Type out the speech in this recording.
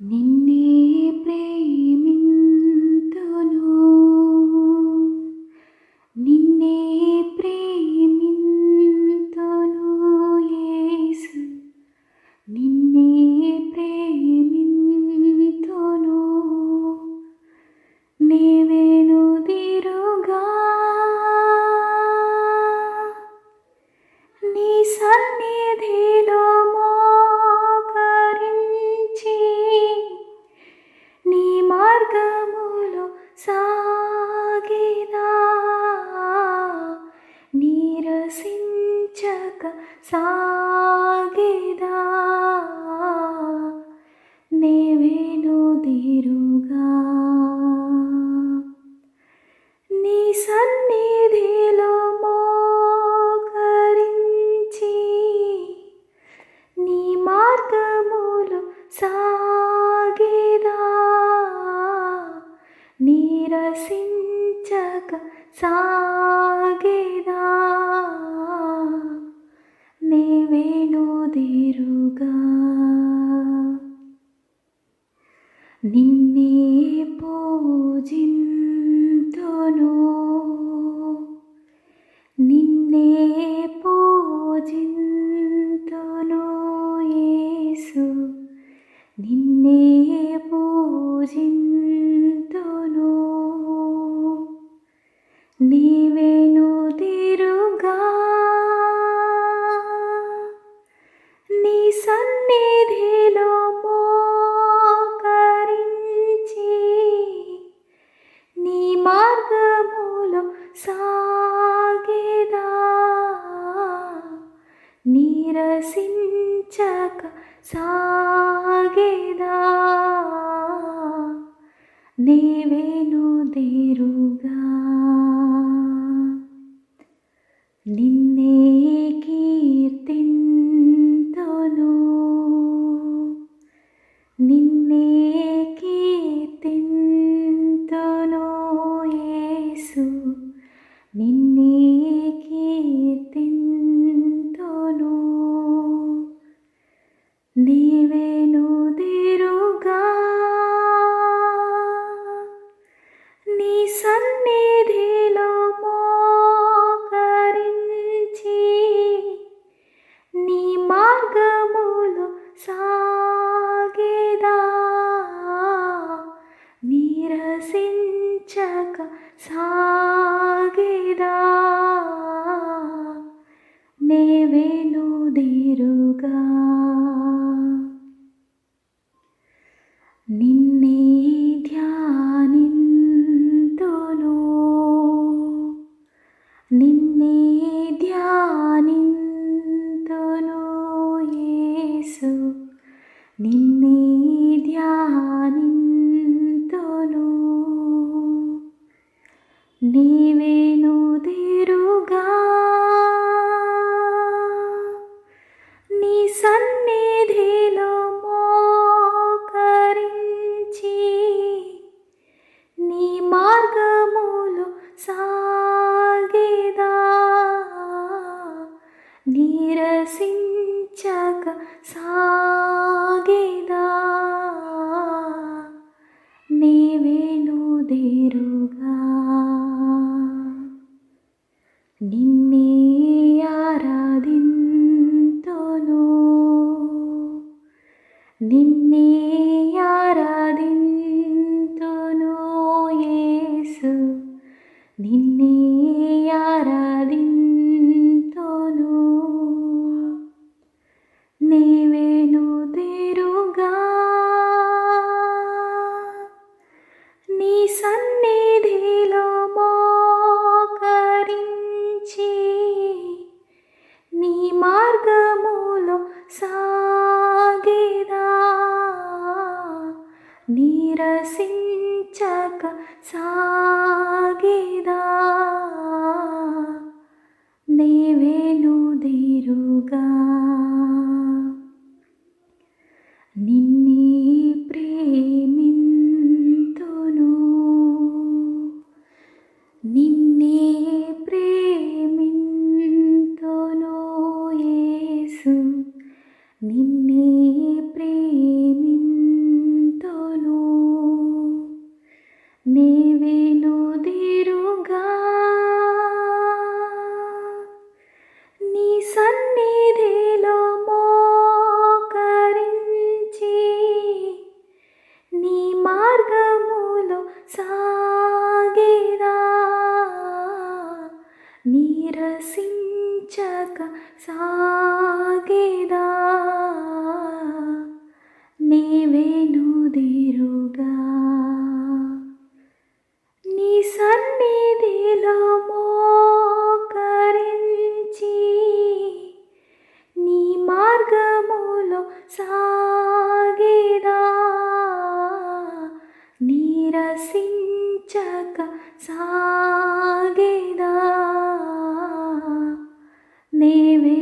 നിന്നെ പ്രേമി തീരുക పూజింతును. నిన్నే పూజింతును యేసు. నిన్నే పూజింతును. నీవేను తిరుగా నీ సన్నే విలసించక సాగేదా? నీవేను దే ನೀವೇ నిన్నే ధ్యానింతును. నీవేను తిరుగా నీ సన్నిధిలో మోకరించి నీ మార్గములు సాగేదా. నీరసించక సా వేణుదేరుగా నిన్నే ఆరాధింతును. నిన్నే ఆరా 错 సాగేదా నీరసించక సాగేదా? నీవేనుదిరుగా నీ సన్నిధిలో మోకరించి నీ మార్గములో సా ನೀವೇ